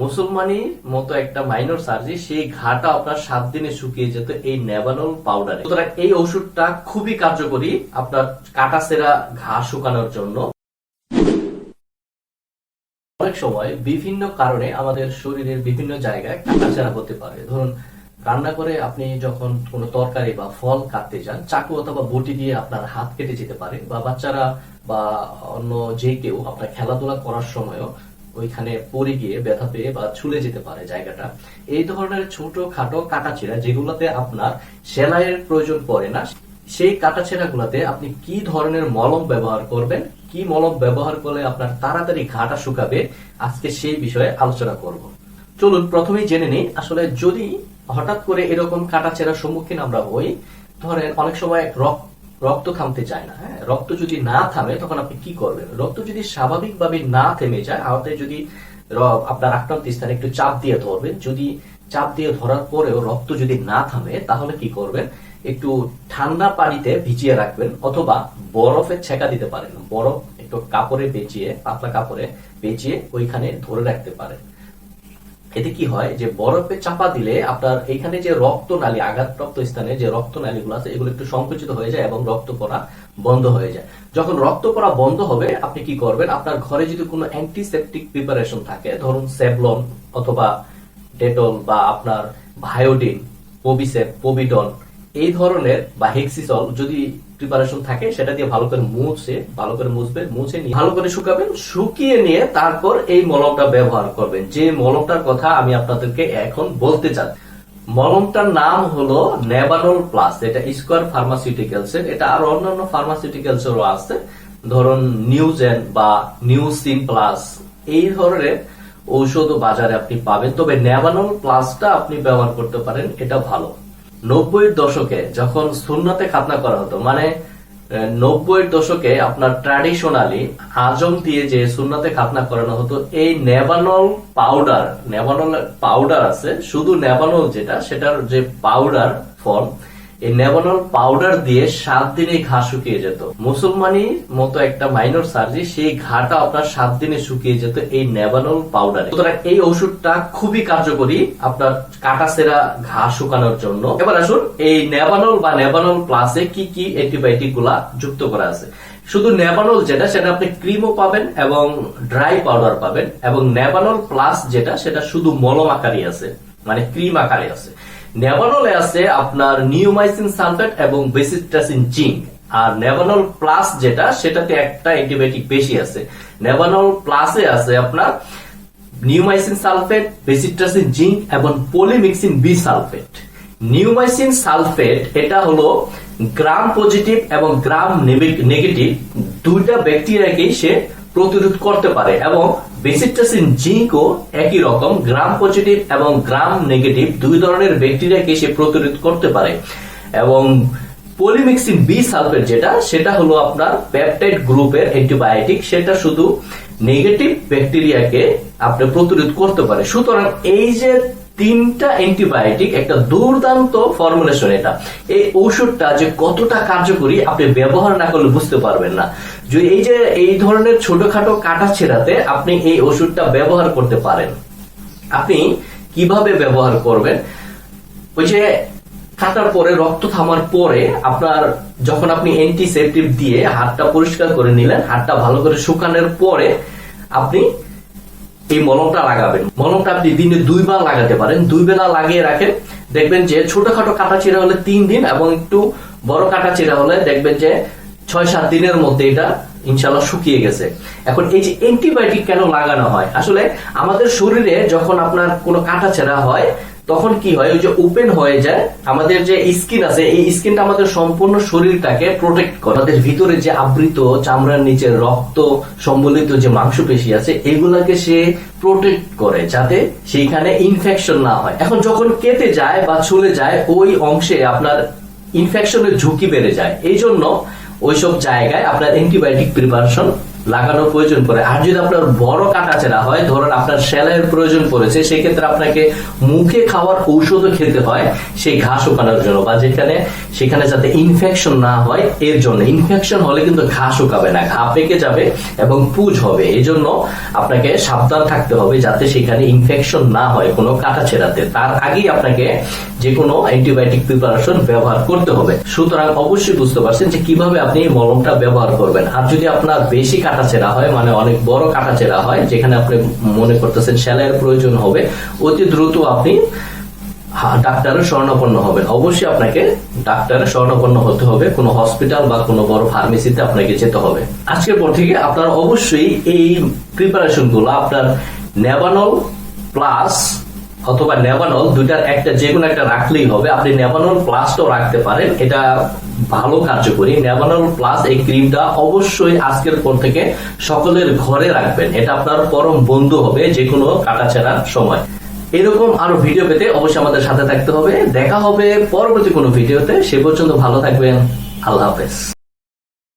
মুসলমানির মতো একটা minor surgery সেই ঘাটা আপনার সাত দিনে শুকিয়ে যেত এই নেভানল পাউডারে সুতরাং এই ওষুধটা খুবই কার্যকরী আপনার কাটাছেরা ঘা শুকানোর জন্য। অনেক সময় বিভিন্ন কারণে আমাদের শরীরের বিভিন্ন জায়গায় কাটাছেঁড়া হতে পারে। ধরুন, রান্না করে আপনি যখন কোনো তরকারি বা ফল কাটতে যান, চাকু অথবা বটি দিয়ে আপনার হাত কেটে যেতে পারে বা বাচ্চারা বা অন্য যে কেউ আপনার খেলাধুলা করার সময়ও ওইখানে পড়ে গিয়ে ব্যথা পেয়ে বা ছুলে যেতে পারে জায়গাটা। এই ধরনের ছোট খাটো কাটাছেঁড়া যেগুলোতে আপনার সেলাইয়ের প্রয়োজন পড়ে না, সেই কাটাছেঁড়া গুলাতে আপনি কি ধরনের মলম ব্যবহার করবেন, কি মলম ব্যবহার করলে আপনার তাড়াতাড়ি ঘাটা শুকাবে, আজকে সেই বিষয়ে আলোচনা করব। চলুন, প্রথমেই জেনে নিই, আসলে যদি হঠাৎ করে এরকম কাটাছেঁড়ার সম্মুখীন আমরা হই, ধরেন অনেক সময় রক্ত রক্ত থামতে চায় না হ্যাঁ? রক্ত যদি না থামে, তখন আপনি কি করবেন? রক্ত যদি স্বাভাবিকভাবে না থেমে যায় আওতায় যদি আপনার আক্রান্ত স্থানে একটু চাপ দিয়ে ধরবেন, যদি চাপ দিয়ে ধরার পরেও রক্ত যদি না থামে, তাহলে কি করবেন? একটু ঠান্ডা পানিতে ভিজিয়ে রাখবেন, অথবা বরফে ছেঁকা দিতে পারেন। বরফ একটু কাপড়ে পেঁচিয়ে পাতলা কাপড়ে পেঁচিয়ে ওইখানে ধরে রাখতে পারেন। এতে কি হয় যে বরফে চাপা দিলে আপনার এখানে যে রক্ত নালী আঘাতপ্রাপ্ত স্থানে যে রক্ত নালীগুলো আছে, এগুলো একটু সংকুচিত হয়ে যায় এবং রক্ত পড়া বন্ধ হয়ে যায়। যখন রক্ত পড়া বন্ধ হবে, আপনি কি করবেন? আপনার ঘরে যদি কোনো অ্যান্টিসেপটিক প্রিপারেশন থাকে, ধরুন সেভলন অথবা ডেটল বা আপনার ভায়োডিন পবিসেপ পবিডন এই ধরনের বা হেক্সিসল যদি প্রিপারেশন থাকে, সেটা দিয়ে ভালো করে মুছে, ভালো করে মুছবে, মুছে নিয়ে ভালো করে শুকাবেন, শুকিয়ে নিয়ে তারপর এই মলমটা ব্যবহার করবেন। যে মলমটার কথা আমি আপনাদেরকে এখন বলতে চাই, মলমটার নাম হলো নেবানল প্লাস, এটা স্কোয়ার ফার্মাসিউটিক্যালস এটা আর অন্যান্য ফার্মাসিউটিক্যালস এরও আছে, ধরুন নিউজেন বা নিউসিন প্লাস, এই ধরনের ঔষধ বাজারে আপনি পাবেন। তবে নেভানল প্লাসটা আপনি ব্যবহার করতে পারেন, এটা ভালো। নব্বই দশকে যখন সুন্নাতে খাতনা করা হতো মানে নব্বই দশকে আপনার ট্র্যাডিশনালি আজম দিয়ে যে সুন্নাতে খাতনা করানো হতো, এই নেবানল পাউডার নেবানল পাউডার আছে, শুধু নেবানল যেটা, সেটার যে পাউডার ফর্ম এই নেভানল পাউডার দিয়ে সাত দিনে ঘা শুকিয়ে যেত। মুসলমানির মতো একটা মাইনর সার্জারি সেই ঘাটা আপনার সাত দিনে শুকিয়ে যেত এই নেভানল পাউডারে সুতরাং এই ওষুধটা খুবই কার্যকরী আপনার কাটাছেরা ঘা শুকানোর জন্য। এবার আসুন, এই নেভানল বা নেভানল প্লাসে কি কি অ্যান্টিবায়োটিকগুলা যুক্ত করা আছে? শুধু নেভানল যেটা, সেটা আপনি ক্রিমও পাবেন এবং ড্রাই পাউডার পাবেন এবং নেভানল প্লাস যেটা, সেটা শুধু মলম আকারে আছে মানে ক্রিম আকারে আছে। নেভানলে আছে আপনার নিউমাইসিন সালফেট এবং বেসিট্রাসিন জিঙ্ক। আর নেভানল প্লাস যেটা, সেটাতে একটা অ্যান্টিবায়োটিক বেশি আছে। নেভানল প্লাসে আছে আপনার নিউমাইসিন সালফেট, বেসিট্রাসিন জিঙ্ক এবং polymyxin B sulphate. Neomycin sulphate, এটা হলো গ্রাম পজিটিভ এবং গ্রাম নেগেটিভ দুইটা ব্যাকটেরিয়াকেই সে প্রতিরোধ করতে পারে এবং বেসিট্রাসিন জিঙ্কও একই রকম গ্রাম পজিটিভ এবং গ্রাম নেগেটিভ দুই ধরনের ব্যাকটেরিয়াকে সে প্রতিরোধ করতে পারে। এবং পলিমিক্সিন বি সালফেট যেটা, সেটা হলো আপনার পেপটাইড গ্রুপের অ্যান্টিবায়োটিক সেটা শুধু নেগেটিভ ব্যাকটেরিয়াকে আপনি প্রতিরোধ করতে পারে। সুতরাং এই যে তিনটা অ্যান্টিবায়োটিক একটা দুর্দান্ত ফর্মুলেশন এটা। এই ঔষধটা যে কতটা কার্যকরী আপনি ব্যবহার না করলে বুঝতে পারবেন না। যে এই যে এই ধরনের ছোটখাটো কাটা ছেড়াতে আপনি এই ওষুধটা ব্যবহার করতে পারেন। আপনি কীভাবে ব্যবহার করবেন? ওই যে কাটার পরে রক্ত থামার পরে আপনার যখন আপনি অ্যান্টিসেপটিভ দিয়ে হাতটা পরিষ্কার করে নিলেন, হাতটা ভালো করে শুকানোর পরে আপনি এই মলমটা লাগাবেন। মলমটা আপনি দিনে দুইবার লাগাতে পারেন। দুই বেলা লাগিয়ে রাখেন। দেখবেন যে ছোটখাটো কাটা চিরা হলে তিন দিন এবং একটু বড় কাটা চিরা হলে দেখবেন যে ছয় সাত দিনের মধ্যে এটা ইনশাল্লাহ শুকিয়ে গেছে। এখন এই যে অ্যান্টিবায়োটিক কেন লাগানো হয়? আসলে আমাদের শরীরে যখন আপনার কোনো কাটা ছেঁড়া হয়, তখন কি হয়? ওই যে ওপেন হয়ে যায়, আমাদের যে স্কিন আছে, এই স্কিনটা আমাদের সম্পূর্ণ শরীরটাকে প্রোটেক্ট করে। আমাদের ভিতরে যে আবৃত চামড়ার নিচে রক্ত সম্বলিত যে মাংসপেশি আছে, এগুলাকে সে প্রোটেক্ট করে যাতে সেইখানে ইনফেকশন না হয়। এখন যখন কেটে যায় বা চলে যায়, ওই অংশে আপনার ইনফেকশনের ঝুঁকি বেড়ে যায়। এই জন্য ওইসব জায়গায় আপনার অ্যান্টিবায়োটিক প্রিপারেশন লাগানোর প্রয়োজন পড়ে। আর যদি আপনার বড় কাটাচেরা হয়, ধরুন আপনার সেলাইয়ের প্রয়োজন পড়েছে, সেক্ষেত্রে আপনাকে মুখে খাওয়ার ঔষধও খেতে হয় সেই ঘা শুকানোর জন্য বা যেখানে, সেখানে যাতে ইনফেকশন না হয় এর জন্য। ইনফেকশন হলে কিন্তু ঘা শুকাবে না, ঘা পেকে যাবে এবং পুজ হবে। এই জন্য আপনাকে সাবধান থাকতে হবে যাতে সেখানে ইনফেকশন না হয় কোনো কাটাছেড়াতে তার আগেই আপনাকে যে কোনো অ্যান্টিবায়োটিক প্রিপারেশন ব্যবহার করতে হবে। সুতরাং অবশ্যই বুঝতে পারছেন যে কীভাবে আপনি এই মলমটা ব্যবহার করবেন। আর যদি আপনার বেশি কাটাছেড়া হয় মানে অনেক বড় কাটাছেড়া হয়, যেখানে আপনি মনে করতেছেন সেলাইয়ের প্রয়োজন হবে, অতি দ্রুত আপনি ডাক্তারের স্বর্ণপন্ন হবেন। অবশ্যই আপনাকে ডাক্তারের স্বর্ণপন্ন হতে হবে, কোনো হসপিটাল বা কোনো বড় ফার্মেসিতে আপনাকে যেতে হবে। আজকের পর থেকে আপনার অবশ্যই এই প্রিপারেশনগুলো আপনার নেভানল প্লাস অথবা নেভানল দুইটার একটা যে কোনো একটা রাখলেই হবে। আপনি নেভানল প্লাসটাও রাখতে পারেন। এটা ভালো কার্যকরী। নেভানল প্লাস এই ক্রিমটা অবশ্যই আজকের পর থেকে সকলের ঘরে রাখবেন। এটা আপনার পরম বন্ধু হবে যে কোনো কাটাছেড়ার সময়। এরকম আরও ভিডিও পেতে অবশ্যই আমাদের সাথে থাকতে হবে। দেখা হবে পরবর্তী কোনো ভিডিওতে সে পর্যন্ত ভালো থাকবেন। আল্লাহ হাফেজ।